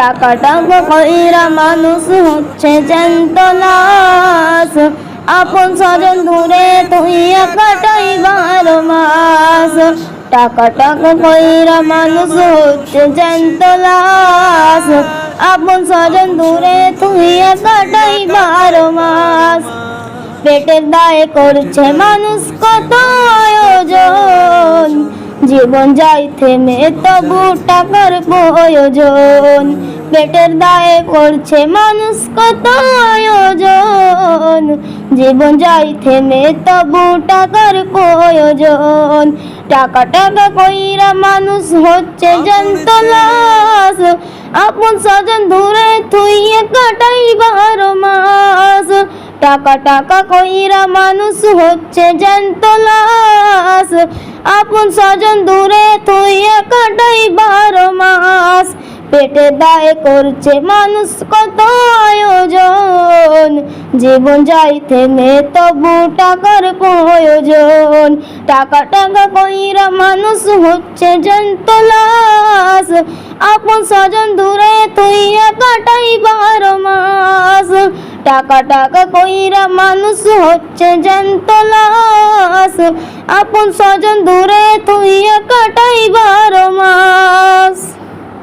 টাকা টাকা কইরা মানুষ হচ্ছে জ্যান্ত লাশ আপন স্বজন দূরে তুই কাটাই বারো মাস। টাকা টাকা কইরা মানুষ হচ্ছে জ্যান্ত লাশ আপন স্বজন দূরে তুই কাটাই বারো মাস। পেটের দায়ে করছে মানুষ কত আয়োজন। জীবন যাই থেমে তবু টাকার প্রয়োজন। পেটের দায়ে করছে মানুষ কত আয়োজন। জীবন যাই থেমে তবু টাকার প্রয়োজন। টাকা টাকা কইরা মানুষ হচ্ছে যন্ত্রলাস আপন স্বজন দূরে থুইয়ে মাস টাকা টাকা কইরা মানুষ হচ্ছে জ্যান্ত লাশ। আপন স্বজন দূরে থুইয়া কাটাই বারো মাস। পেটে দায় করছে মানুষ কত আয়োজন। জীবন যাই থেমে তবু টাকার প্রয়োজন। টাকা টাকা কইরা মানুষ হচ্ছে জ্যান্ত লাশ। আপন স্বজন দূরে থুইয়া কাটাই বারো মাস। টাকা টাকা কইরা মানুষ হচ্ছে জানতলাস আপন স্বজন দূরে তুই কাটাইবা।